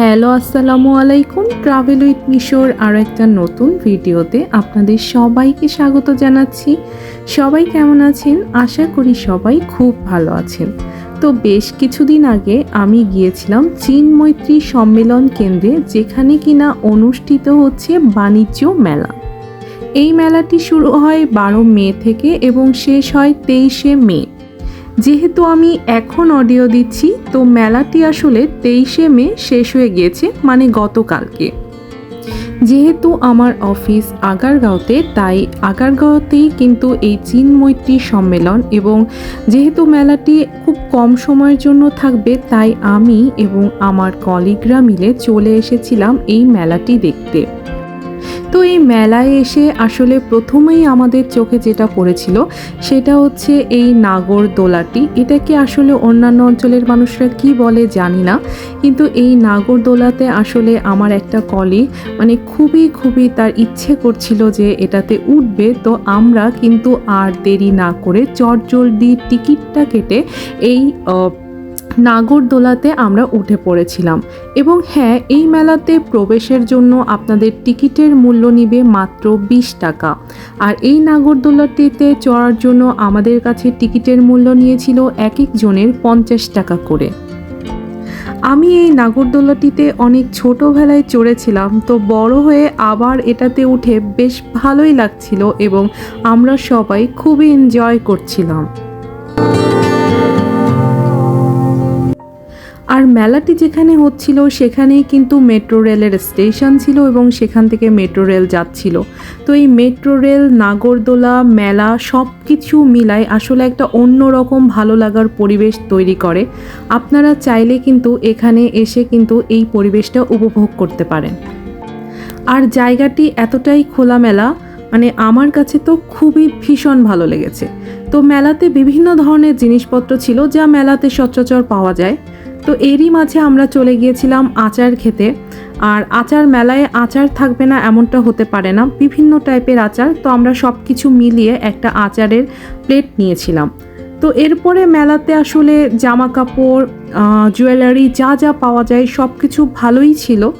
Hello, আসসালামু আলাইকুম। Travel with মিশোর আরও একটা নতুন ভিডিওতে আপনাদের সবাইকে স্বাগত জানাচ্ছি। সবাই কেমন আছেন? আশা করি সবাই খুব ভালো আছেন। তো বেশ কিছুদিন আগে আমি গিয়েছিলাম চীন মৈত্রী সম্মেলন কেন্দ্রে, যেখানে কিনা অনুষ্ঠিত হচ্ছে বাণিজ্য মেলা। এই মেলাটি শুরু হয় বারো মে থেকে এবং শেষ হয় তেইশে মে। যেহেতু আমি এখন অডিও দিচ্ছি, তো মেলাটি আসলে তেইশে মে শেষ হয়ে গিয়েছে মানে গতকালকে। যেহেতু আমার অফিস আগারগাঁওতে, তাই আগারগাঁওতেই কিন্তু এই চীন মৈত্রী সম্মেলন এবং যেহেতু মেলাটি খুব কম সময়ের জন্য থাকবে, তাই আমি এবং আমার কলিগরা মিলে চলে এসেছিলাম এই মেলাটি দেখতে। তো এই মেলায় এসে আসলে প্রথমেই আমাদের চোখে যেটা পড়েছিল, সেটা হচ্ছে এই নাগরদোলাটি এটাকে আসলে অন্যান্য অঞ্চলের মানুষরা কি বলে জানি না, কিন্তু এই নাগরদোলাতে আসলে আমার একটা কলি মানে খুবই খুবই তার ইচ্ছে করছিল যে এটাতে উঠবে। তো আমরা কিন্তু আর দেরি না করে চটজলদি টিকিটটা কেটে এই নাগরদোলাতে আমরা উঠে পড়েছিলাম। এবং হ্যাঁ এই মেলাতে প্রবেশের জন্য আপনাদের টিকিটের মূল্য নিবে মাত্র বিশ টাকা। আর এই নাগরদোলাটিতে চড়ার জন্য আমাদের কাছে টিকিটের মূল্য নিয়েছিল এক এক জনের পঞ্চাশ টাকা করে। আমি এই নাগরদোলাটিতে অনেক ছোটোবেলায় চড়েছিলাম, তো বড় হয়ে আবার এটাতে উঠে বেশ ভালোই লাগছিল এবং আমরা সবাই খুবই এনজয় করছিলাম। আর মেলাটি যেখানে হচ্ছিল, সেখানেই কিন্তু মেট্রো রেলের স্টেশন ছিল এবং সেখান থেকে মেট্রো রেল যাচ্ছিল। তো এই মেট্রো রেল, নাগরদোলা, মেলা সব কিছু মিলাই আসলে একটা অন্যরকম ভালো লাগার পরিবেশ তৈরি করে। আপনারা চাইলে কিন্তু এখানে এসে কিন্তু এই পরিবেশটা উপভোগ করতে পারেন। আর জায়গাটি এতটাই খোলামেলা মানে আমার কাছে তো খুবই ভীষণ ভালো লেগেছে। তো মেলাতে বিভিন্ন ধরনের জিনিসপত্র ছিল যা মেলাতে সচরাচর পাওয়া যায়। তো এরই মাঝে আমরা চলে গিয়েছিলাম আচার খেতে। আর আচার মেলায় আচার থাকবে না এমনটা হতে পারে না। বিভিন্ন টাইপের আচার। তো আমরা সব কিছু মিলিয়ে একটা আচারের প্লেট নিয়েছিলাম। তো এরপরে মেলাতে আসলে জামা কাপড় জুয়েলারি যা যা পাওয়া যায় সব কিছু ভালোই ছিল।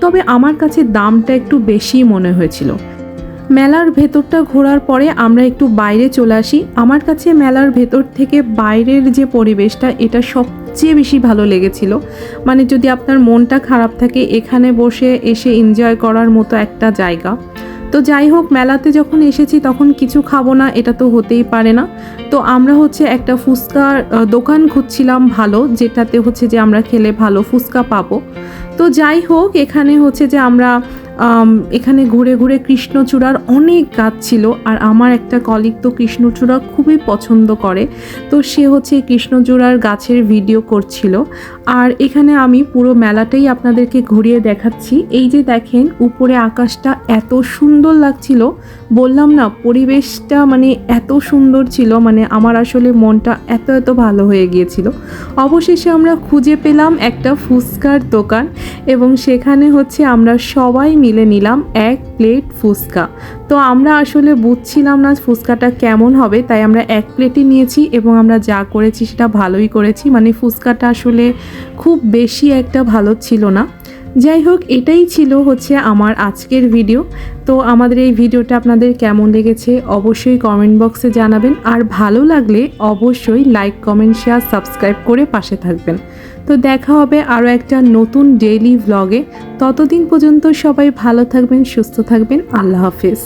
তবে আমার কাছে দামটা একটু বেশি মনে হয়েছিল। মেলার ভেতরটা ঘোরার পরে আমরা একটু বাইরে চলে আসি। আমার কাছে মেলার ভেতর থেকে বাইরের যে পরিবেশটা, এটা সবচেয়ে বেশি ভালো লেগেছিল। মানে যদি আপনার মনটা খারাপ থাকে এখানে বসে এসে এনজয় করার মতো একটা জায়গা। তো যাই হোক মেলাতে যখন এসেছি তখন কিছু খাব না এটা তো হতেই পারে না। তো আমরা হচ্ছে একটা ফুচকার দোকান খুঁজছিলাম ভালো যেটাতে হচ্ছে যে আমরা খেলে ভালো ফুচকা পাবো। তো যাই হোক এখানে হচ্ছে যে আমরা আম, এখানে ঘুরে ঘুরে কৃষ্ণচূড়ার অনেক গাছ ছিল আর আমার একটা কলিগ তো কৃষ্ণচূড়া খুবই পছন্দ করে। তো সে হচ্ছে কৃষ্ণচূড়ার গাছের ভিডিও করছিল। আর এখানে আমি পুরো মেলাটাই আপনাদেরকে ঘুরিয়ে দেখাচ্ছি। এই যে দেখেন, উপরে আকাশটা এত সুন্দর লাগছিল। বললাম না, পরিবেশটা মানে এত সুন্দর ছিল মানে আমার আসলে মনটা এত এত ভালো হয়ে গিয়েছিল। অবশেষে আমরা খুঁজে পেলাম একটা ফুচকার দোকান এবং সেখানে হচ্ছে আমরা সবাই মিলে নিলাম এক প্লেট ফুচকা। তো আমরা আসলে বুঝছিলাম না ফুচকাটা কেমন হবে, তাই আমরা এক প্লেটই নিয়েছি এবং আমরা যা করেছি সেটা ভালোই করেছি। মানে ফুচকাটা আসলে খুব বেশি একটা ভালো ছিল না। যাই হোক, এটাই ছিল হচ্ছে আমার আজকের ভিডিও। তো আমাদের এই ভিডিওটা আপনাদের কেমন লেগেছে অবশ্যই কমেন্ট বক্সে জানাবেন। আর ভালো লাগলে অবশ্যই লাইক, কমেন্ট, শেয়ার, সাবস্ক্রাইব করে পাশে থাকবেন। তো দেখা হবে আরও একটা নতুন ডেইলি ভ্লগে ততদিন পর্যন্ত সবাই ভালো থাকবেন, সুস্থ থাকবেন। আল্লাহ হাফেজ।